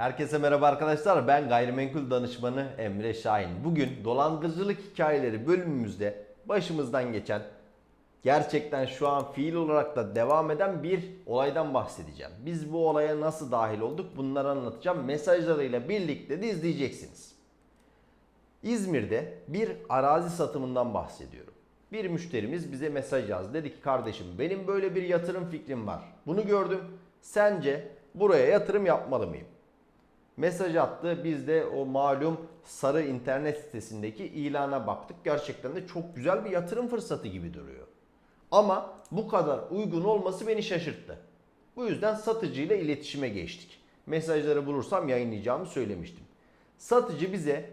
Herkese merhaba arkadaşlar. Ben gayrimenkul danışmanı Emre Şahin. Bugün dolandırıcılık hikayeleri bölümümüzde başımızdan geçen gerçekten şu an fiil olarak da devam eden bir olaydan bahsedeceğim. Biz bu olaya nasıl dahil olduk bunları anlatacağım. Mesajlarıyla birlikte de izleyeceksiniz. İzmir'de bir arazi satımından bahsediyorum. Bir müşterimiz bize mesaj yazdı. Dedi ki kardeşim benim böyle bir yatırım fikrim var. Bunu gördüm. Sence buraya yatırım yapmalı mıyım? Mesaj attı. Biz de o malum sarı internet sitesindeki ilana baktık. Gerçekten de çok güzel bir yatırım fırsatı gibi duruyor. Ama bu kadar uygun olması beni şaşırttı. Bu yüzden satıcıyla iletişime geçtik. Mesajları bulursam yayınlayacağımı söylemiştim. Satıcı bize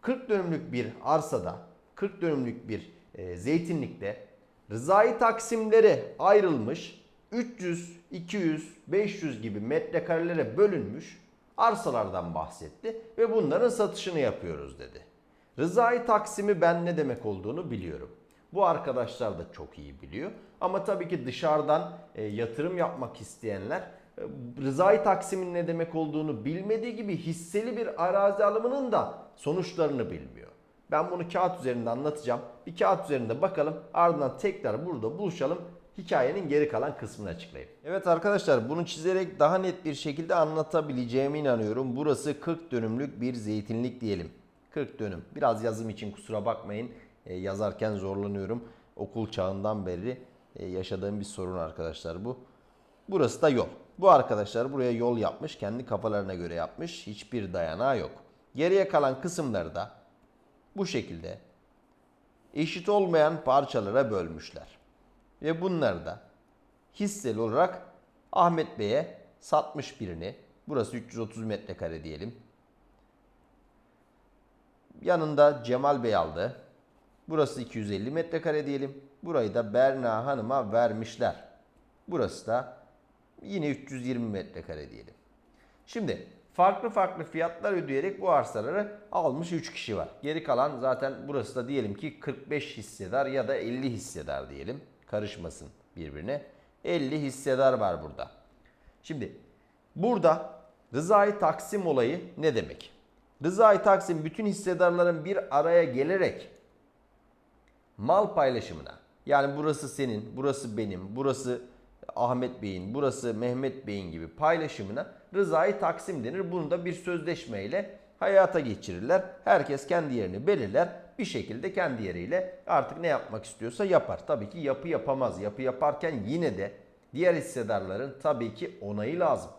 40 dönümlük bir arsada, 40 dönümlük bir e, zeytinlikte rızai taksimlere ayrılmış 300, 200, 500 gibi metrekarelere bölünmüş arsalardan bahsetti ve bunların satışını yapıyoruz dedi. Rızai taksimi ben ne demek olduğunu biliyorum. Bu arkadaşlar da çok iyi biliyor. Ama tabii ki dışarıdan e, yatırım yapmak isteyenler e, rızai taksimin ne demek olduğunu bilmediği gibi hisseli bir arazi alımının da sonuçlarını bilmiyor. Ben bunu kağıt üzerinde anlatacağım. Bir kağıt üzerinde bakalım. Ardından tekrar burada buluşalım. Hikayenin geri kalan kısmını açıklayayım. Evet arkadaşlar bunu çizerek daha net bir şekilde anlatabileceğime inanıyorum. Burası 40 dönümlük bir zeytinlik diyelim. 40 dönüm. Biraz yazım için kusura bakmayın. Ee, yazarken zorlanıyorum. Okul çağından beri e, yaşadığım bir sorun arkadaşlar bu. Burası da yol. Bu arkadaşlar buraya yol yapmış. Kendi kafalarına göre yapmış. Hiçbir dayanağı yok. Geriye kalan kısımları da bu şekilde eşit olmayan parçalara bölmüşler. Ve bunları da hisseli olarak Ahmet Bey'e satmış birini. Burası 330 metrekare diyelim. Yanında Cemal Bey aldı. Burası 250 metrekare diyelim. Burayı da Berna Hanım'a vermişler. Burası da yine 320 metrekare diyelim. Şimdi farklı farklı fiyatlar ödeyerek bu arsaları almış 3 kişi var. Geri kalan zaten burası da diyelim ki 45 hissedar ya da 50 hissedar diyelim. Karışmasın birbirine. 50 hissedar var burada. Şimdi burada rızayı taksim olayı ne demek? Rızayı taksim bütün hissedarların bir araya gelerek mal paylaşımına yani burası senin, burası benim, burası Ahmet Bey'in, burası Mehmet Bey'in gibi paylaşımına rızayı taksim denir. Bunu da bir sözleşmeyle hayata geçirirler. Herkes kendi yerini belirler. Bir şekilde kendi yeriyle artık ne yapmak istiyorsa yapar. Tabii ki yapı yapamaz. Yapı yaparken yine de diğer hissedarların tabii ki onayı lazım.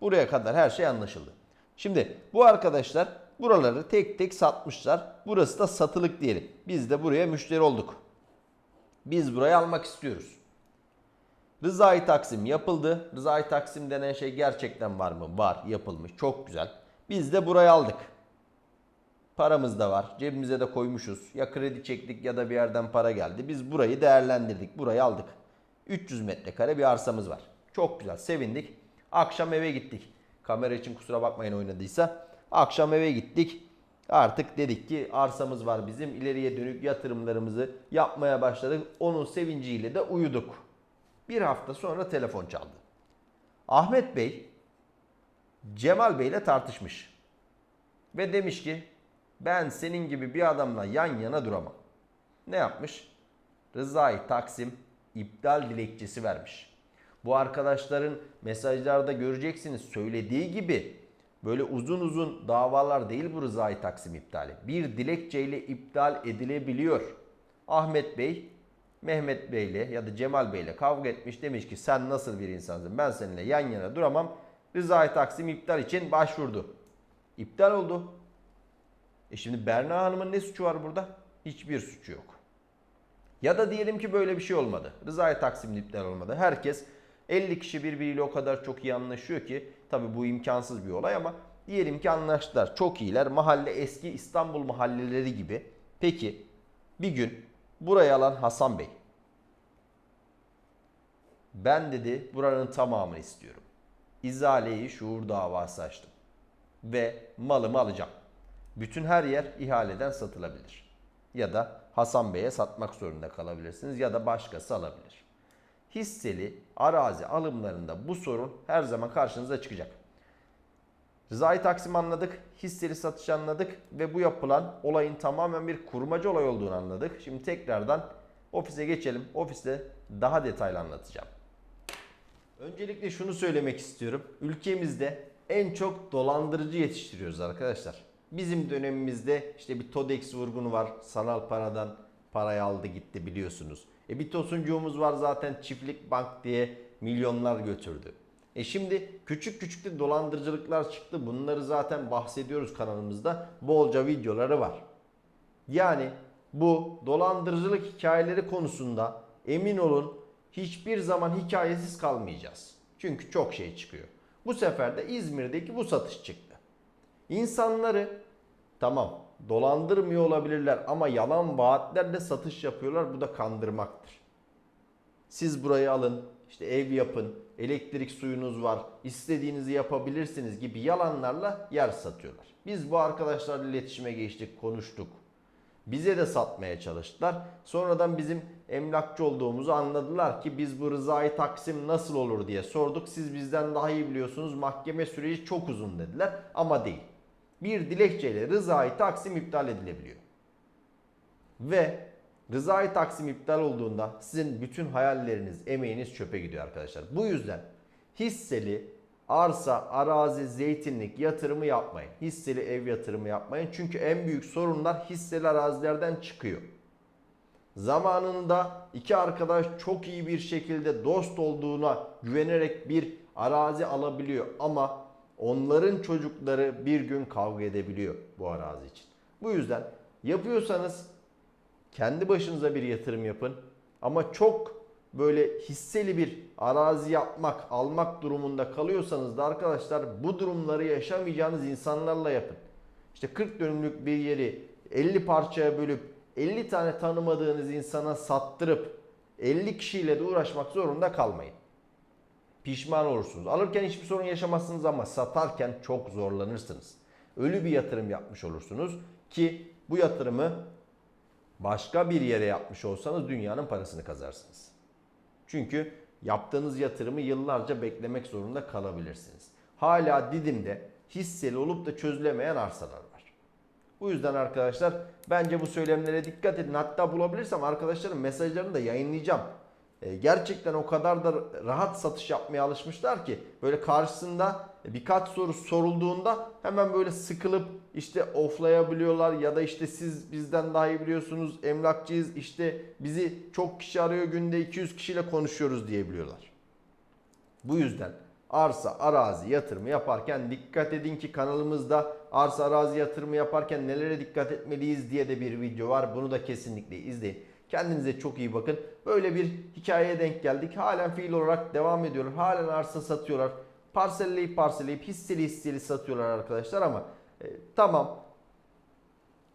Buraya kadar her şey anlaşıldı. Şimdi bu arkadaşlar buraları tek tek satmışlar. Burası da satılık diyelim. Biz de buraya müşteri olduk. Biz burayı almak istiyoruz. Rızai taksim yapıldı. Rızai taksim denen şey gerçekten var mı? Var, yapılmış. Çok güzel. Biz de burayı aldık. Paramız da var. Cebimize de koymuşuz. Ya kredi çektik ya da bir yerden para geldi. Biz burayı değerlendirdik. Burayı aldık. 300 metrekare bir arsamız var. Çok güzel. Sevindik. Akşam eve gittik. Kamera için kusura bakmayın oynadıysa. Akşam eve gittik. Artık dedik ki arsamız var bizim. ileriye dönük yatırımlarımızı yapmaya başladık. Onun sevinciyle de uyuduk. Bir hafta sonra telefon çaldı. Ahmet Bey Cemal Bey ile tartışmış. Ve demiş ki ben senin gibi bir adamla yan yana duramam. Ne yapmış? Rıza'yı Taksim iptal dilekçesi vermiş. Bu arkadaşların mesajlarda göreceksiniz söylediği gibi böyle uzun uzun davalar değil bu Rıza'yı Taksim iptali. Bir dilekçeyle iptal edilebiliyor. Ahmet Bey Mehmet Bey'le ya da Cemal Bey'le kavga etmiş demiş ki sen nasıl bir insansın ben seninle yan yana duramam. Rıza'yı Taksim iptal için başvurdu. İptal oldu. E şimdi Berna Hanım'ın ne suçu var burada? Hiçbir suçu yok. Ya da diyelim ki böyle bir şey olmadı. Rıza'yı Taksim iptal olmadı. Herkes 50 kişi birbiriyle o kadar çok iyi anlaşıyor ki tabi bu imkansız bir olay ama diyelim ki anlaştılar. Çok iyiler. Mahalle eski İstanbul mahalleleri gibi. Peki bir gün burayı alan Hasan Bey ben dedi buranın tamamını istiyorum. İzaleyi şuur davası açtım. Ve malımı alacağım. Bütün her yer ihaleden satılabilir. Ya da Hasan Bey'e satmak zorunda kalabilirsiniz ya da başkası alabilir. Hisseli arazi alımlarında bu sorun her zaman karşınıza çıkacak. Rıza'yı taksim anladık, hisseli satış anladık ve bu yapılan olayın tamamen bir kurmaca olay olduğunu anladık. Şimdi tekrardan ofise geçelim. Ofiste daha detaylı anlatacağım. Öncelikle şunu söylemek istiyorum. Ülkemizde en çok dolandırıcı yetiştiriyoruz arkadaşlar. Bizim dönemimizde işte bir TODEX vurgunu var. Sanal paradan parayı aldı gitti biliyorsunuz. E bir tosuncuğumuz var zaten çiftlik bank diye milyonlar götürdü. E şimdi küçük küçük de dolandırıcılıklar çıktı. Bunları zaten bahsediyoruz kanalımızda. Bolca videoları var. Yani bu dolandırıcılık hikayeleri konusunda emin olun hiçbir zaman hikayesiz kalmayacağız. Çünkü çok şey çıkıyor. Bu sefer de İzmir'deki bu satış çıktı. İnsanları tamam dolandırmıyor olabilirler ama yalan vaatlerle satış yapıyorlar. Bu da kandırmaktır. Siz burayı alın, işte ev yapın, elektrik suyunuz var, istediğinizi yapabilirsiniz gibi yalanlarla yer satıyorlar. Biz bu arkadaşlarla iletişime geçtik, konuştuk. Bize de satmaya çalıştılar. Sonradan bizim emlakçı olduğumuzu anladılar ki biz bu rızayı taksim nasıl olur diye sorduk. Siz bizden daha iyi biliyorsunuz mahkeme süreci çok uzun dediler ama değil. Bir dilekçeyle rızayı taksim iptal edilebiliyor. Ve rızayı taksim iptal olduğunda sizin bütün hayalleriniz, emeğiniz çöpe gidiyor arkadaşlar. Bu yüzden hisseli arsa, arazi, zeytinlik yatırımı yapmayın. Hisseli ev yatırımı yapmayın. Çünkü en büyük sorunlar hisseli arazilerden çıkıyor. Zamanında iki arkadaş çok iyi bir şekilde dost olduğuna güvenerek bir arazi alabiliyor ama onların çocukları bir gün kavga edebiliyor bu arazi için. Bu yüzden yapıyorsanız kendi başınıza bir yatırım yapın ama çok böyle hisseli bir arazi yapmak, almak durumunda kalıyorsanız da arkadaşlar bu durumları yaşamayacağınız insanlarla yapın. İşte 40 dönümlük bir yeri 50 parçaya bölüp 50 tane tanımadığınız insana sattırıp 50 kişiyle de uğraşmak zorunda kalmayın. Pişman olursunuz. Alırken hiçbir sorun yaşamazsınız ama satarken çok zorlanırsınız. Ölü bir yatırım yapmış olursunuz ki bu yatırımı başka bir yere yapmış olsanız dünyanın parasını kazarsınız. Çünkü yaptığınız yatırımı yıllarca beklemek zorunda kalabilirsiniz. Hala Didim'de hisseli olup da çözülemeyen arsalar var. Bu yüzden arkadaşlar bence bu söylemlere dikkat edin. Hatta bulabilirsem arkadaşlarım mesajlarını da yayınlayacağım. E, Gerçekten o kadar da rahat satış yapmaya alışmışlar ki böyle karşısında birkaç soru sorulduğunda hemen böyle sıkılıp işte offlayabiliyorlar ya da işte siz bizden daha iyi biliyorsunuz emlakçıyız işte bizi çok kişi arıyor günde 200 kişiyle konuşuyoruz diyebiliyorlar. Bu yüzden arsa arazi yatırımı yaparken dikkat edin ki kanalımızda arsa arazi yatırımı yaparken nelere dikkat etmeliyiz diye de bir video var. Bunu da kesinlikle izleyin. Kendinize çok iyi bakın. Böyle bir hikayeye denk geldik. Halen fiil olarak devam ediyorlar. Halen arsa satıyorlar. Parselleyip parselleyip hisseli hisseli satıyorlar arkadaşlar ama e, tamam.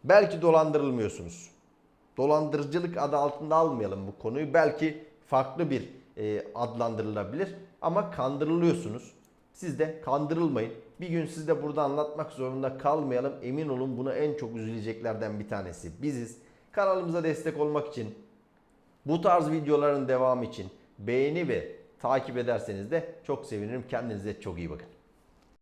Belki dolandırılmıyorsunuz. Dolandırıcılık adı altında almayalım bu konuyu. Belki farklı bir e, adlandırılabilir ama kandırılıyorsunuz. Siz de kandırılmayın. Bir gün siz de burada anlatmak zorunda kalmayalım. Emin olun buna en çok üzüleceklerden bir tanesi biziz. Kanalımıza destek olmak için bu tarz videoların devamı için beğeni ve takip ederseniz de çok sevinirim. Kendinize çok iyi bakın.